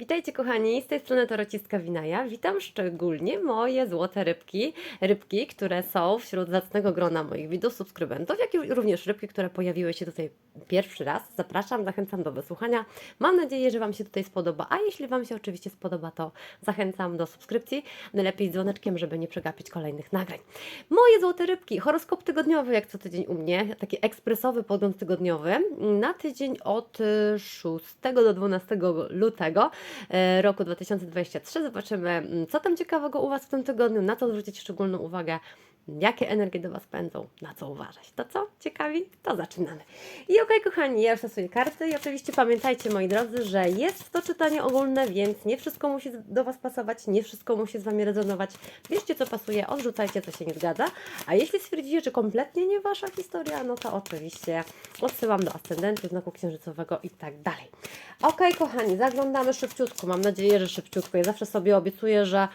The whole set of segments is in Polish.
Witajcie kochani, z tej strony Torocistka Winaja. Witam szczególnie moje złote rybki, rybki, które są wśród zacnego grona moich widzów, subskrybentów, jak i również rybki, które pojawiły się tutaj pierwszy raz. Zapraszam, zachęcam do wysłuchania. Mam nadzieję, że Wam się tutaj spodoba, a jeśli Wam się oczywiście spodoba, to zachęcam do subskrypcji, najlepiej z dzwoneczkiem, żeby nie przegapić kolejnych nagrań. Moje złote rybki, horoskop tygodniowy, jak co tydzień u mnie, taki ekspresowy podgląd tygodniowy, na tydzień od y, 6 do 12 lutego e, roku 2023. Zobaczymy, mm, co tam ciekawego u Was w tym tygodniu, na co zwrócić szczególną uwagę, jakie energie do Was pędzą, na co uważać. To co? Ciekawi? To zaczynamy. I okej, kochani, ja już stosuję karty i oczywiście pamiętajcie, moi drodzy, że jest to czytanie ogólne, więc nie wszystko musi do Was pasować, nie wszystko musi z Wami rezonować. Bierzcie, co pasuje, odrzucajcie, co się nie zgadza. A jeśli stwierdzicie, że kompletnie nie Wasza historia, no to oczywiście odsyłam do ascendentu, znaku księżycowego i tak dalej. Okej, kochani, zaglądamy szybciutko. Mam nadzieję, że szybciutko. Ja zawsze sobie obiecuję, że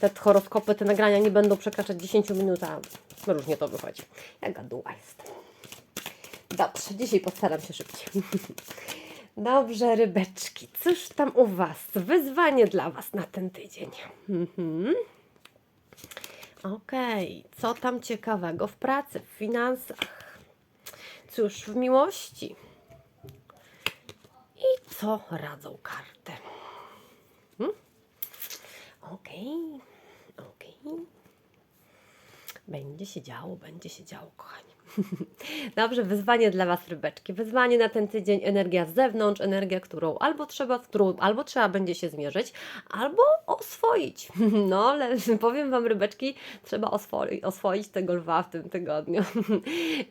te horoskopy, te nagrania nie będą przekraczać 10 minut, a różnie to wychodzi. Ja gaduła jestem. Dobrze, dzisiaj postaram się szybciej. Dobrze, rybeczki. Cóż tam u Was? Wyzwanie dla Was na ten tydzień. Mhm. Okej, co tam ciekawego w pracy, w finansach? Cóż, w miłości? I co radzą karty? Hmm? Okej, okej. Będzie się działo, będzie się działo, kochani. Dobrze, wyzwanie dla Was, rybeczki. Wyzwanie na ten tydzień, energia z zewnątrz, energia, którą albo trzeba, albo trzeba będzie się zmierzyć, albo oswoić. No, ale powiem Wam, rybeczki, trzeba oswoi, oswoić tego lwa w tym tygodniu.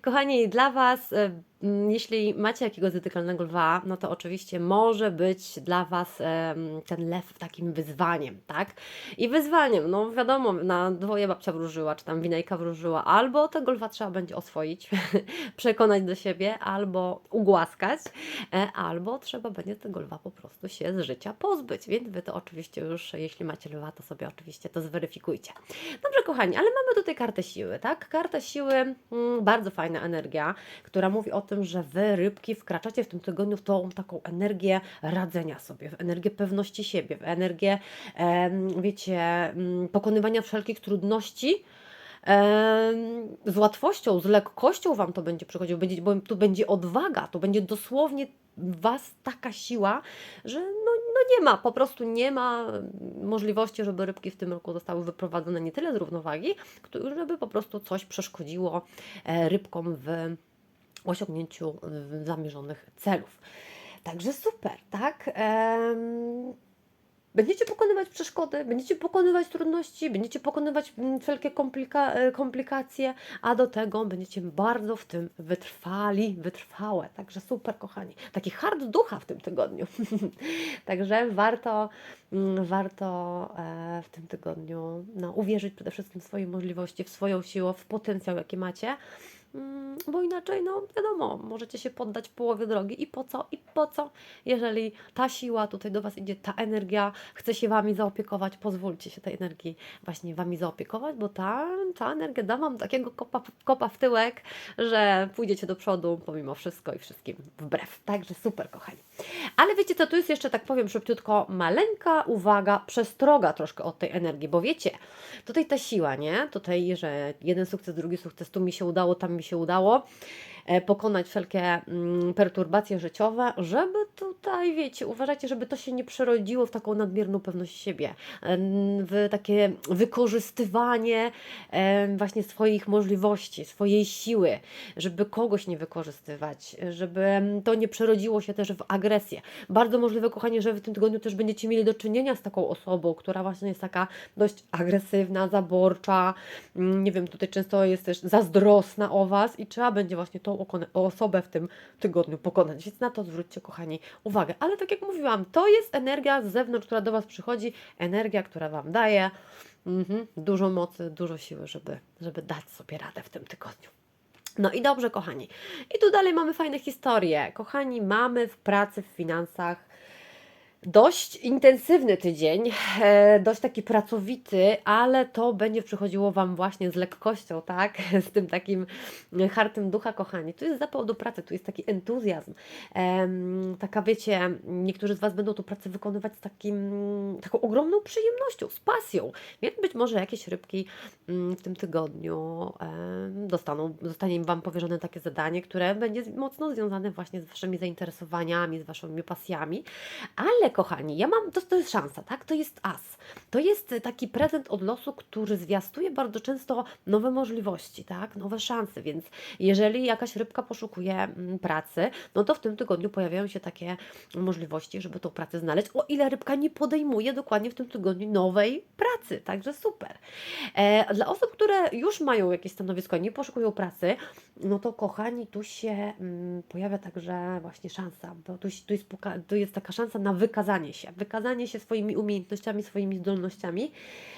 Kochani, dla Was, e, jeśli macie jakiegoś zatykalnego lwa, no to oczywiście może być dla Was ten lew takim wyzwaniem, tak? I wyzwaniem, no wiadomo, na dwoje babcia wróżyła, czy tam winejka wróżyła, albo tego lwa trzeba będzie oswoić, przekonać do siebie, albo ugłaskać, e, albo trzeba będzie tego lwa po prostu się z życia pozbyć. Więc Wy to oczywiście już, jeśli macie lwa, to sobie oczywiście to zweryfikujcie. Dobrze, kochani, ale mamy tutaj kartę siły, tak? Karta siły, mm, bardzo fajna energia, która mówi o tym, że Wy, rybki, wkraczacie w tym tygodniu w tą taką energię radzenia sobie, w energię pewności siebie, w energię, wiecie, mm, pokonywania wszelkich trudności, z łatwością, z lekkością Wam to będzie przychodziło, będzie, bo tu będzie odwaga, tu będzie dosłownie Was taka siła, że no, no nie ma, po prostu nie ma możliwości, żeby rybki w tym roku zostały wyprowadzone nie tyle z równowagi, żeby po prostu coś przeszkodziło e, rybkom w osiągnięciu e, zamierzonych celów. Także super, tak? Będziecie pokonywać przeszkody, będziecie pokonywać trudności, będziecie pokonywać mm, wszelkie komplika e, komplikacje, a do tego będziecie bardzo w tym wytrwali, wytrwałe. Także super, kochani. Taki hard ducha w tym tygodniu. Także warto, mm, warto e, w tym tygodniu no, uwierzyć przede wszystkim w swoje możliwości, w swoją siłę, w potencjał, jaki macie. Mm, Bo inaczej, no wiadomo, możecie się poddać w połowie drogi. I po co? I po co? Jeżeli ta siła tutaj do Was idzie, ta energia chce się Wami zaopiekować, pozwólcie się tej energii właśnie Wami zaopiekować, bo ta, ta energia da Wam takiego kopa, kopa w tyłek, że pójdziecie do przodu pomimo wszystko i wszystkim wbrew. Także super, kochani. Ale wiecie co, tu jest jeszcze, tak powiem szybciutko, maleńka uwaga, przestroga troszkę od tej energii, bo wiecie, tutaj ta siła, nie? Tutaj, że jeden sukces, drugi sukces, tu mi się udało, tam mi się udało pokonać wszelkie mm, perturbacje życiowe, żeby tutaj, wiecie, uważajcie, żeby to się nie przerodziło w taką nadmierną pewność siebie, em, w takie wykorzystywanie em, właśnie swoich możliwości, swojej siły, żeby kogoś nie wykorzystywać, żeby to nie przerodziło się też w agresję. Bardzo możliwe, kochani, że w tym tygodniu też będziecie mieli do czynienia z taką osobą, która właśnie jest taka dość agresywna, zaborcza, mm, nie wiem, tutaj często jest też zazdrosna o Was i trzeba będzie właśnie tą osobę w tym tygodniu pokonać. Więc na to zwróćcie, kochani, uwagę. Ale tak jak mówiłam, to jest energia z zewnątrz, która do Was przychodzi, energia, która Wam daje mhm, dużo mocy, dużo siły, żeby, żeby dać sobie radę w tym tygodniu. No i dobrze, kochani. I tu dalej mamy fajne historie. Kochani, mamy w pracy, w finansach Dość intensywny tydzień, e, dość taki pracowity, ale to będzie przychodziło Wam właśnie z lekkością, tak? Z tym takim hartym ducha, kochani. Tu jest zapał do pracy, tu jest taki entuzjazm. Taka, wiecie, niektórzy z Was będą tą pracę wykonywać z takim, taką ogromną przyjemnością, z pasją. Więc być może jakieś rybki mm, w tym tygodniu dostaną, zostanie im Wam powierzone takie zadanie, które będzie mocno związane właśnie z Waszymi zainteresowaniami, z Waszymi pasjami. Ale kochani, ja mam, to, to jest szansa, tak? To jest as. To jest taki prezent od losu, który zwiastuje bardzo często nowe możliwości, tak? Nowe szanse, więc jeżeli jakaś rybka poszukuje mm, pracy, no to w tym tygodniu pojawiają się takie możliwości, żeby tą pracę znaleźć, o ile rybka nie podejmuje dokładnie w tym tygodniu nowej pracy, także super. E, dla osób, które już mają jakieś stanowisko, nie poszukują pracy, no to kochani, tu się mm, pojawia także właśnie szansa, bo tu, tu, jest, tu jest taka szansa na wykazanie się, wykazanie się swoimi umiejętnościami, swoimi zdolnościami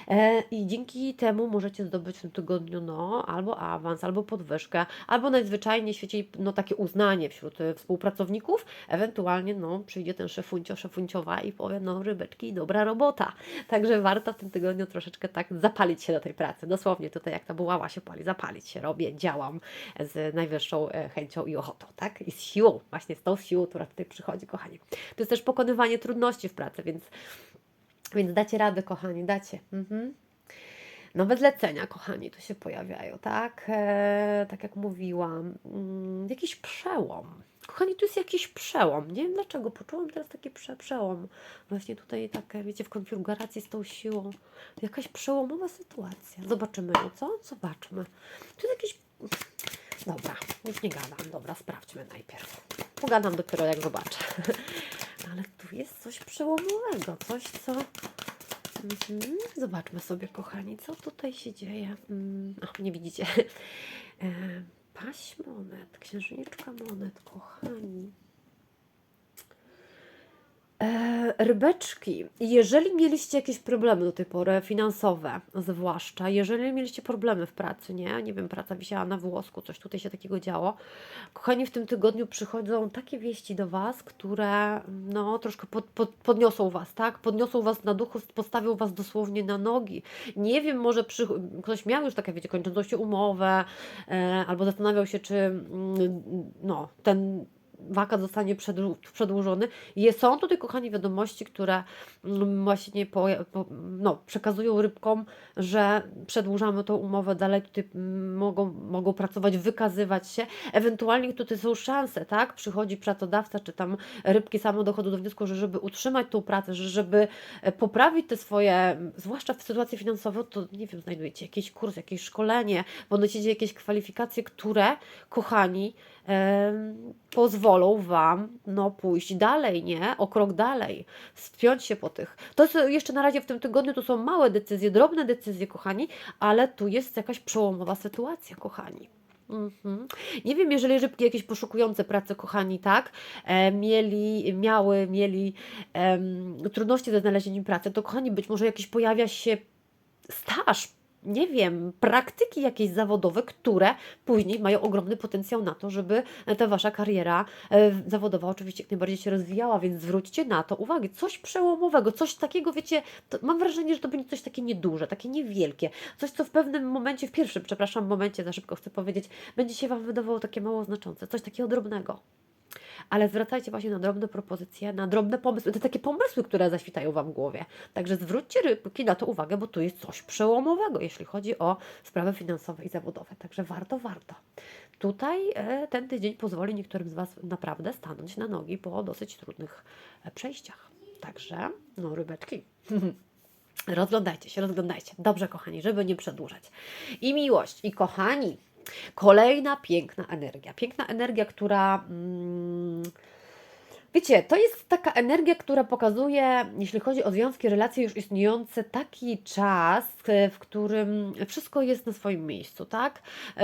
e, i dzięki temu możecie zdobyć w tym tygodniu no, albo awans, albo podwyżkę, albo najzwyczajniej w świecie no, takie uznanie wśród e, współpracowników, ewentualnie no, przyjdzie ten szefuncio, szefunciowa i powie, no rybeczki, dobra robota. Także warto w tym tygodniu troszeczkę tak zapalić się do tej pracy. Dosłownie tutaj jak ta bułała się pali, zapalić się, robię, działam z najwyższą e, chęcią i ochotą, tak? I z siłą, właśnie z tą siłą, która tutaj przychodzi, kochani. To jest też pokonywanie trudności w pracy, więc, więc dacie radę, kochani, dacie. Mhm. Nowe zlecenia, kochani, tu się pojawiają, tak? E, tak jak mówiłam, mm, jakiś przełom. Kochani, tu jest jakiś przełom. Nie wiem dlaczego, poczułam teraz taki prze, przełom. Właśnie tutaj tak, wiecie, w konfiguracji z tą siłą. Jakaś przełomowa sytuacja. Zobaczymy ją, co? Zobaczmy. Tu jest jakiś... Dobra, już nie gadam. Dobra, sprawdźmy najpierw. Pogadam dopiero jak zobaczę. Ale tu jest coś przełomowego, coś co... Mhm. Zobaczmy sobie, kochani, co tutaj się dzieje. Mm, O, nie widzicie. E, Paść monet, księżniczka monet, kochani. E, rybeczki, jeżeli mieliście jakieś problemy do tej pory, finansowe zwłaszcza, jeżeli mieliście problemy w pracy, nie, nie wiem, praca wisiała na włosku, coś tutaj się takiego działo, kochani, w tym tygodniu przychodzą takie wieści do Was, które no troszkę pod, pod, podniosą Was, tak, podniosą Was na duchu, postawią Was dosłownie na nogi. Nie wiem, może przy, ktoś miał już takie, wiecie, kończącą się umowę, e, albo zastanawiał się, czy mm, no, ten wakat zostanie przedłu- przedłużony. Są tutaj, kochani, wiadomości, które mm, właśnie po, po, no, przekazują rybkom, że przedłużamy tą umowę dalej, tutaj mm, mogą, mogą pracować, wykazywać się. Ewentualnie tutaj są szanse, tak? Przychodzi pracodawca, czy tam rybki same dochodzą do wniosku, że żeby utrzymać tą pracę, że żeby e, poprawić te swoje, zwłaszcza w sytuacji finansowej, to nie wiem, znajdujecie jakiś kurs, jakieś szkolenie, podnosicie jakieś kwalifikacje, które, kochani, pozwolą Wam no, pójść dalej, nie? O krok dalej, spiąć się po tych. To jeszcze na razie w tym tygodniu to są małe decyzje, drobne decyzje, kochani, ale tu jest jakaś przełomowa sytuacja, kochani. Mhm. Nie wiem, jeżeli rybki jakieś poszukujące pracy, kochani, tak, e, mieli, miały, mieli trudności ze znalezieniem pracy, to kochani, być może jakiś pojawia się staż, nie wiem, praktyki jakieś zawodowe, które później mają ogromny potencjał na to, żeby ta wasza kariera e, zawodowa oczywiście jak najbardziej się rozwijała, więc zwróćcie na to uwagę. Coś przełomowego, coś takiego, wiecie, to mam wrażenie, że to będzie coś takie nieduże, takie niewielkie, coś, co w pewnym momencie, w pierwszym, przepraszam, momencie, za szybko chcę powiedzieć, będzie się Wam wydawało takie mało znaczące, coś takiego drobnego. Ale zwracajcie właśnie na drobne propozycje, na drobne pomysły, te takie pomysły, które zaświtają Wam w głowie. Także zwróćcie rybki na to uwagę, bo tu jest coś przełomowego, jeśli chodzi o sprawy finansowe i zawodowe. Także warto, warto. Tutaj e, ten tydzień pozwoli niektórym z Was naprawdę stanąć na nogi po dosyć trudnych e, przejściach. Także, no, rybeczki. Rozglądajcie się, rozglądajcie. Dobrze, kochani, żeby nie przedłużać. I miłość, i kochani, kolejna piękna energia. Piękna energia, która. Mm, Wiecie, to jest taka energia, która pokazuje, jeśli chodzi o związki, relacje już istniejące, taki czas, w którym wszystko jest na swoim miejscu, tak?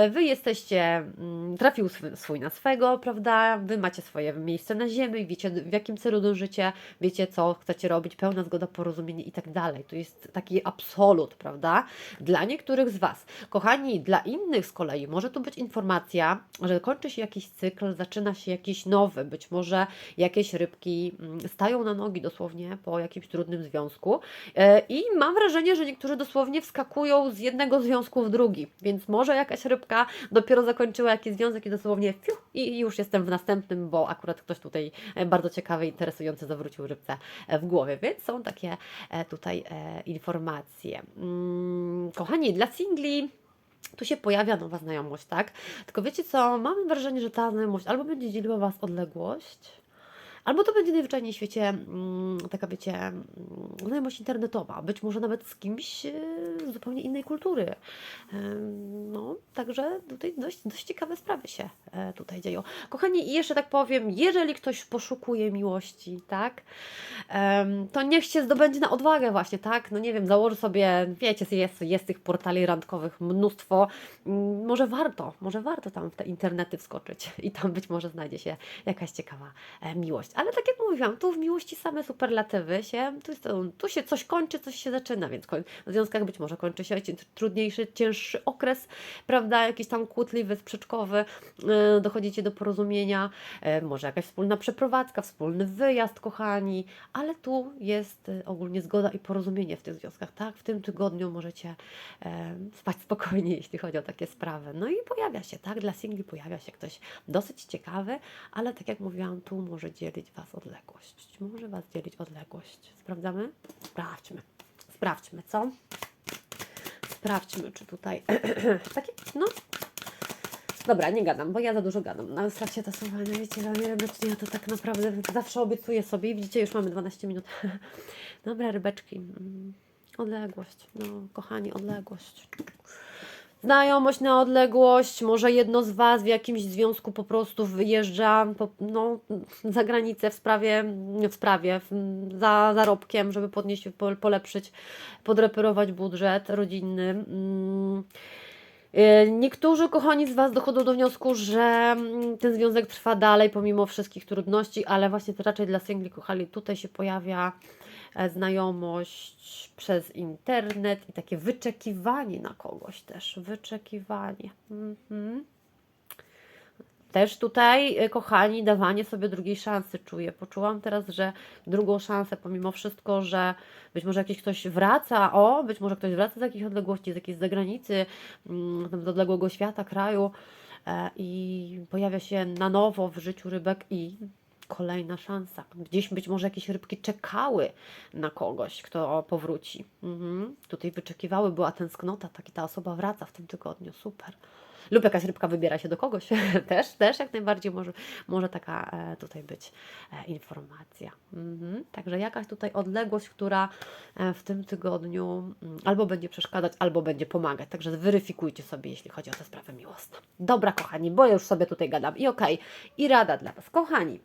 Wy jesteście, mm, trafił swój na swego, prawda? Wy macie swoje miejsce na ziemi, wiecie w jakim celu dążycie, wiecie co chcecie robić, pełna zgoda, porozumienie i tak dalej. To jest taki absolut, prawda? Dla niektórych z Was. Kochani, dla innych z kolei może tu być informacja, że kończy się jakiś cykl, zaczyna się jakiś nowy, być może jakieś jakieś rybki mm, stają na nogi dosłownie po jakimś trudnym związku e, i mam wrażenie, że niektórzy dosłownie wskakują z jednego związku w drugi, więc może jakaś rybka dopiero zakończyła jakiś związek i dosłownie fiu, i już jestem w następnym, bo akurat ktoś tutaj e, bardzo ciekawy, interesujący zawrócił rybce e, w głowie, więc są takie tutaj informacje. Mm, Kochani, dla singli tu się pojawia nowa znajomość, tak? Tylko wiecie co, mamy wrażenie, że ta znajomość albo będzie dzieliła Was odległość, albo to będzie najzwyczajniej w świecie mm, taka, wiecie, mm, znajomość internetowa, być może nawet z kimś e, z zupełnie innej kultury. Em, No, także tutaj dość, dość ciekawe sprawy się e, tutaj dzieją. Kochani, i jeszcze tak powiem, jeżeli ktoś poszukuje miłości, tak, to niech się zdobędzie na odwagę właśnie, tak, no nie wiem, założy sobie, wiecie, jest, jest tych portali randkowych mnóstwo, Mm, może warto, może warto tam w te internety wskoczyć i tam być może znajdzie się jakaś ciekawa e, miłość. Ale tak jak mówiłam, tu w miłości same superlatywy się, tu, jest, tu się coś kończy, coś się zaczyna, więc w związkach być może kończy się trudniejszy, cięższy okres, prawda, jakiś tam kłótliwy, sprzeczkowy, e, dochodzicie do porozumienia, e, może jakaś wspólna przeprowadzka, wspólny wyjazd, kochani, ale tu jest e, ogólnie zgoda i porozumienie w tych związkach, tak? W tym tygodniu możecie spać spokojnie, jeśli chodzi o takie sprawy. No i pojawia się, tak? Dla singli pojawia się ktoś dosyć ciekawy, ale tak jak mówiłam, tu może Was odległość. Może Was dzielić odległość. Sprawdzamy? Sprawdźmy. Sprawdźmy, co? Sprawdźmy, czy tutaj takie, no. Dobra, nie gadam, bo ja za dużo gadam. Na trakcie tasowania, wiecie, dla mnie rybecznie ja to tak naprawdę zawsze obiecuję sobie. I widzicie, już mamy 12 minut. Dobra, rybeczki. Mm, Odległość. No, kochani, odległość. Znajomość na odległość, może jedno z Was w jakimś związku po prostu wyjeżdża po, no, za granicę w sprawie, w sprawie, za zarobkiem, żeby podnieść, po- polepszyć, podreperować budżet rodzinny. Mm. E, Niektórzy kochani z Was dochodzą do wniosku, że mm, ten związek trwa dalej pomimo wszystkich trudności, ale właśnie to raczej dla singli, kochani, tutaj się pojawia znajomość przez internet i takie wyczekiwanie na kogoś też. Wyczekiwanie. Mhm. Też tutaj, e, kochani, dawanie sobie drugiej szansy czuję. Poczułam teraz, że drugą szansę, pomimo wszystko, że być może jakiś ktoś wraca, o, być może ktoś wraca z jakiejś odległości, z jakiejś zagranicy, mm, z odległego świata, kraju e, i pojawia się na nowo w życiu rybek i kolejna szansa. Gdzieś być może jakieś rybki czekały na kogoś, kto powróci. Mhm. Tutaj wyczekiwały, była tęsknota, tak i ta osoba wraca w tym tygodniu. Super. Lub jakaś rybka wybiera się do kogoś. też, też jak najbardziej może, może taka e, tutaj być e, informacja. Mhm. Także jakaś tutaj odległość, która e, w tym tygodniu mm, albo będzie przeszkadzać, albo będzie pomagać. Także zweryfikujcie sobie, jeśli chodzi o te sprawy miłosne. Dobra, kochani, bo ja już sobie tutaj gadam. I okej, i rada dla Was. Kochani,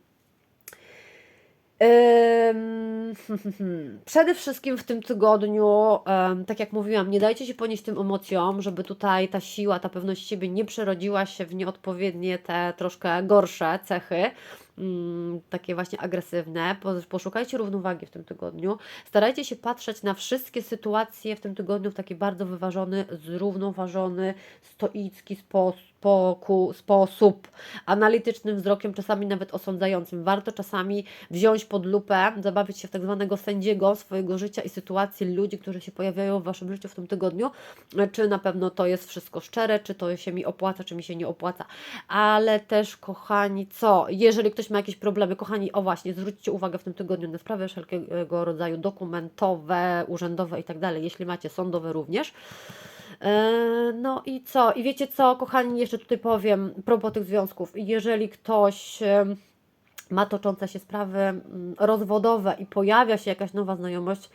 Przede wszystkim w tym tygodniu, tak jak mówiłam, nie dajcie się ponieść tym emocjom, żeby tutaj ta siła, ta pewność siebie nie przerodziła się w nieodpowiednie te troszkę gorsze cechy, mm, takie właśnie agresywne. Po- Poszukajcie równowagi w tym tygodniu. Starajcie się patrzeć na wszystkie sytuacje w tym tygodniu w taki bardzo wyważony, zrównoważony, stoicki sposób. Sposób, analitycznym wzrokiem, czasami nawet osądzającym. Warto czasami wziąć pod lupę, zabawić się w tak zwanego sędziego swojego życia i sytuacji ludzi, którzy się pojawiają w Waszym życiu w tym tygodniu, czy na pewno to jest wszystko szczere, czy to się mi opłaca, czy mi się nie opłaca. Ale też, kochani, co? Jeżeli ktoś ma jakieś problemy, kochani, o właśnie, zwróćcie uwagę w tym tygodniu na sprawy wszelkiego rodzaju dokumentowe, urzędowe i tak dalej, jeśli macie sądowe również. E, No i co? I wiecie co, kochani, jeszcze tutaj powiem propos tych związków. Jeżeli ktoś ma toczące się sprawy mm, rozwodowe i pojawia się jakaś nowa znajomość,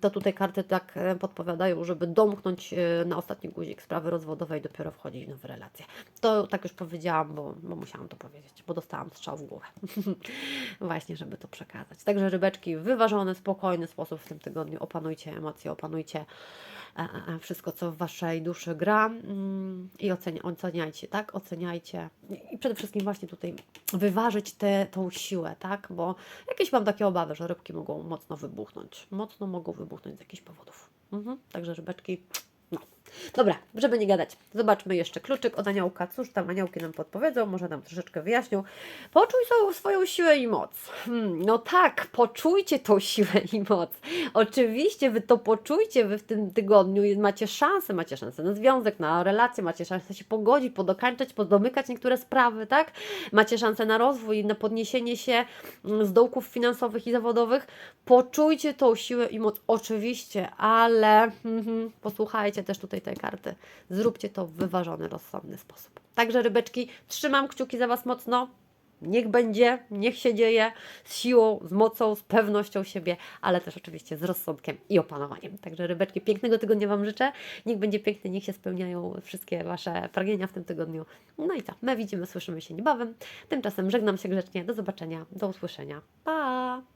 to tutaj karty tak e, podpowiadają, żeby domknąć e, na ostatni guzik sprawy rozwodowe i dopiero wchodzić w nowe relacje. To tak już powiedziałam, bo, bo musiałam to powiedzieć, bo dostałam strzał w głowę. Właśnie, żeby to przekazać. Także rybeczki wyważony, spokojny sposób w tym tygodniu opanujcie emocje, opanujcie wszystko, co w Waszej duszy gra mm, i ocenia, oceniajcie, tak? Oceniajcie I- i przede wszystkim właśnie tutaj wyważyć tę tą siłę, tak? Bo jakieś mam takie obawy, że rybki mogą mocno wybuchnąć. Mocno mogą wybuchnąć z jakichś powodów. Mhm. Także rybeczki, no, Dobra, żeby nie gadać, zobaczmy jeszcze kluczyk od aniołka. Cóż tam aniołki nam podpowiedzą, może nam troszeczkę wyjaśnią. Poczuj swoją, siłę i moc. Hmm, no tak, poczujcie tą siłę i moc. Oczywiście Wy to poczujcie, Wy w tym tygodniu macie szansę, macie szansę na związek, na relację, macie szansę się pogodzić, podokańczać, podomykać niektóre sprawy, tak? Macie szansę na rozwój, na podniesienie się mm, z dołków finansowych i zawodowych. Poczujcie tą siłę i moc, oczywiście, ale mhm, posłuchajcie też tutaj tej karty. Zróbcie to w wyważony, rozsądny sposób. Także rybeczki, trzymam kciuki za Was mocno. Niech będzie, niech się dzieje z siłą, z mocą, z pewnością siebie, ale też oczywiście z rozsądkiem i opanowaniem. Także rybeczki, pięknego tygodnia Wam życzę. Niech będzie piękny, niech się spełniają wszystkie Wasze pragnienia w tym tygodniu. No i co, my widzimy, słyszymy się niebawem. Tymczasem żegnam się grzecznie. Do zobaczenia, do usłyszenia. Pa!